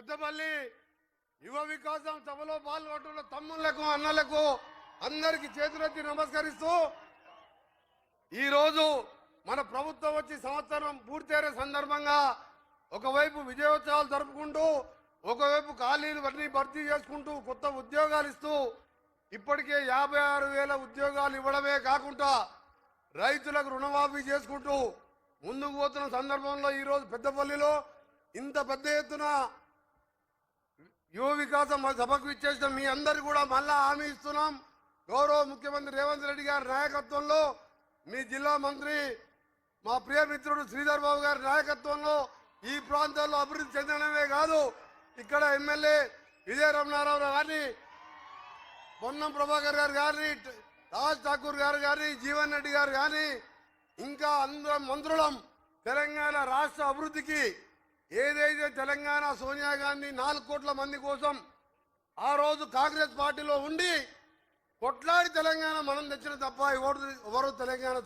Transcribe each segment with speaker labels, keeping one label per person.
Speaker 1: పెద్దపల్లి యువ వికాసం సభలో పాల్గొంటున్న తమ్ముళ్ళకు అన్నలకు అందరికి చేతులెత్తి నమస్కరిస్తూ ఈరోజు మన ప్రభుత్వం వచ్చి సంవత్సరం పూర్తయిన సందర్భంగా ఒకవైపు విజయోత్సవాలు జరుపుకుంటూ ఒకవైపు ఖాళీలు అన్నీ భర్తీ చేసుకుంటూ కొత్త ఉద్యోగాలు ఇస్తూ ఇప్పటికే యాభై ఆరు వేల ఉద్యోగాలు ఇవ్వడమే కాకుండా రైతులకు రుణమాఫీ చేసుకుంటూ ముందుకు పోతున్న సందర్భంలో ఈరోజు పెద్దపల్లిలో ఇంత పెద్ద ఎత్తున యువ వికాసం సభకు ఇచ్చేసిన మీ అందరు కూడా మళ్ళా హామీ ఇస్తున్నాం. గౌరవ ముఖ్యమంత్రి రేవంత్ రెడ్డి గారి నాయకత్వంలో మీ జిల్లా మంత్రి మా ప్రియ మిత్రుడు శ్రీధర్ బాబు గారి నాయకత్వంలో ఈ ప్రాంతాల్లో అభివృద్ధి చెందడమే కాదు ఇక్కడ ఎమ్మెల్యే విజయ రమణారావు గారిని పొన్నం ప్రభాకర్ గారు గారిని రాజ్ ఠాకూర్ గారు గారి జీవన్ రెడ్డి గారు కానీ ఇంకా అందరం మంత్రులం తెలంగాణ రాష్ట్ర అభివృద్ధికి ఏదైతే తెలంగాణ సోనియా గాంధీ నాలుగు కోట్ల మంది కోసం ఆ రోజు కాంగ్రెస్ పార్టీలో ఉండి కొట్లాడి తెలంగాణ మనం తెచ్చిన తప్ప ఎవరు ఎవరు తెలంగాణ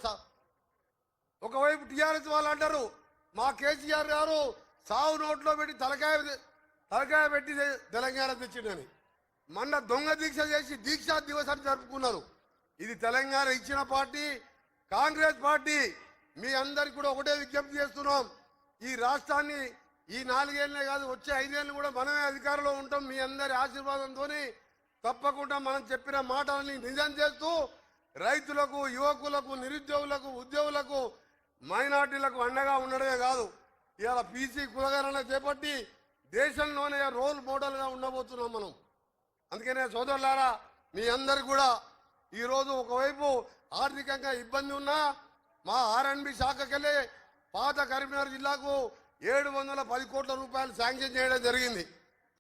Speaker 1: ఒకవైపు టీఆర్ఎస్ వాళ్ళు అంటారు మా కేసీఆర్ గారు సావు నోట్లో పెట్టి తలకాయ తలకాయ పెట్టి తెలంగాణ తెచ్చిండని. మొన్న దొంగ దీక్ష చేసి దీక్షా దివసాన్ని జరుపుకున్నారు. ఇది తెలంగాణ ఇచ్చిన పార్టీ కాంగ్రెస్ పార్టీ. మీ అందరికి కూడా ఒకటే విజ్ఞప్తి చేస్తున్నాం. ఈ రాష్ట్రాన్ని ఈ నాలుగేళ్ళే కాదు వచ్చే ఐదేళ్ళు కూడా మనమే అధికారంలో ఉంటాం మీ అందరి ఆశీర్వాదంతో తప్పకుండా మనం చెప్పిన మాటలని నిజం చేస్తూ రైతులకు యువకులకు నిరుద్యోగులకు ఉద్యోగులకు మైనార్టీలకు అండగా ఉండడమే కాదు ఇవాళ పీసీ కులగరణ చేపట్టి దేశంలోనే రోల్ మోడల్గా ఉండబోతున్నాం మనం. అందుకనే సోదరులారా మీ అందరు కూడా ఈరోజు ఒకవైపు ఆర్థికంగా ఇబ్బంది ఉన్నా మా ఆర్ఎన్బి శాఖకెళ్ళి పాత కరీంనగర్ జిల్లాకు ఏడు వందల పది కోట్ల రూపాయలు శాంక్షన్ చేయడం జరిగింది.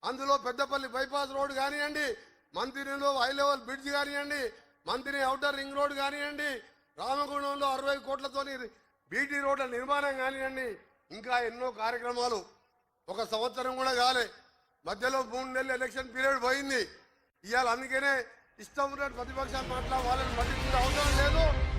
Speaker 1: అందులో పెద్దపల్లి బైపాస్ రోడ్ కానివ్వండి మంత్రిలో హై లెవెల్ బ్రిడ్జ్ కానివ్వండి మంత్రి అవుటర్ రింగ్ రోడ్ కానివ్వండి రామగుండంలో అరవై కోట్లతోని బీటీ రోడ్ల నిర్మాణం కానివ్వండి ఇంకా ఎన్నో కార్యక్రమాలు. ఒక సంవత్సరం కూడా కాలే. మధ్యలో మూడు నెలలు ఎలక్షన్ పీరియడ్ పోయింది. ఇవాళ అందుకనే ఇష్టం ఉన్నట్టు ప్రతిపక్షాలు మాట్లా వాళ్ళని పట్టించుకునే అవసరం లేదు.